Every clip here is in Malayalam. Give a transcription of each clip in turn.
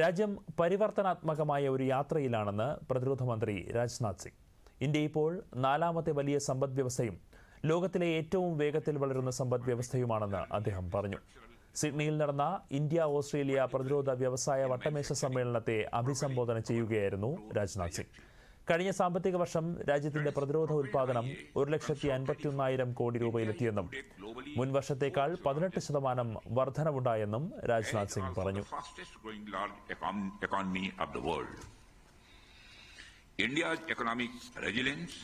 രാജ്യം പരിവർത്തനാത്മകമായ ഒരു യാത്രയിലാണെന്ന് പ്രതിരോധ മന്ത്രി രാജ്നാഥ് സിംഗ്. ഇന്ത്യ ഇപ്പോൾ നാലാമത്തെ വലിയ സമ്പദ് വ്യവസ്ഥയും ലോകത്തിലെ ഏറ്റവും വേഗത്തിൽ വളരുന്ന സമ്പദ് വ്യവസ്ഥയുമാണെന്ന് അദ്ദേഹം പറഞ്ഞു. സിഡ്നിയിൽ നടന്ന ഇന്ത്യ ഓസ്ട്രേലിയ പ്രതിരോധ വ്യവസായ വട്ടമേശ സമ്മേളനത്തെ അഭിസംബോധന ചെയ്യുകയായിരുന്നു രാജ്നാഥ് സിംഗ്. കഴിഞ്ഞ സാമ്പത്തിക വർഷം രാജ്യത്തിന്റെ പ്രതിരോധ ഉൽപാദനം ഒരു ലക്ഷത്തി അൻപത്തിയൊന്നായിരം കോടി രൂപയിലെത്തിയെന്നും മുൻ വർഷത്തേക്കാൾ പതിനെട്ട് ശതമാനം വർധനവുണ്ടായെന്നും രാജ്നാഥ് സിംഗ് പറഞ്ഞു. India's economic resilience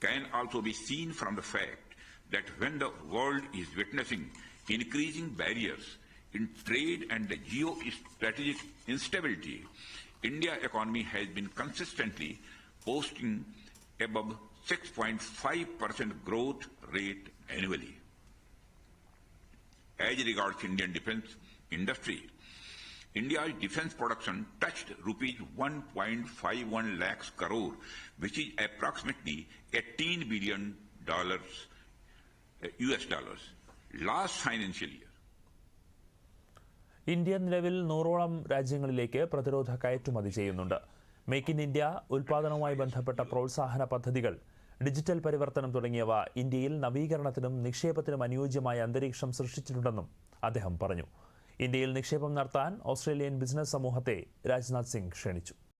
can also be seen from the fact that when the world is witnessing increasing barriers in trade and the geostrategic instability, India economy has been consistently posting above 6.5% growth rate annually. As regards Indian defense industry, India's defense production touched rupees 1.51 lakhs crore, which is approximately 18 billion dollars, uh, US dollars, last financial year. India നിലവിൽ നൂറോളം രാജ്യങ്ങളിലേക്ക് പ്രതിരോധ കയറ്റുമതി ചെയ്യുന്നുണ്ട് മേക്ക് ഇൻ ഇന്ത്യ ഉൽപാദനവുമായി ബന്ധപ്പെട്ട പ്രോത്സാഹന പദ്ധതികൾ ഡിജിറ്റൽ പരിവർത്തനം തുടങ്ങിയവ ഇന്ത്യയിൽ നവീകരണത്തിനും നിക്ഷേപത്തിനും അനുയോജ്യമായ അന്തരീക്ഷം സൃഷ്ടിച്ചിട്ടുണ്ടെന്നും അദ്ദേഹം പറഞ്ഞു. ഇന്ത്യയിൽ നിക്ഷേപം നടത്താൻ ഓസ്ട്രേലിയൻ ബിസിനസ് സമൂഹത്തെ രാജ്നാഥ് സിംഗ് ക്ഷണിച്ചു.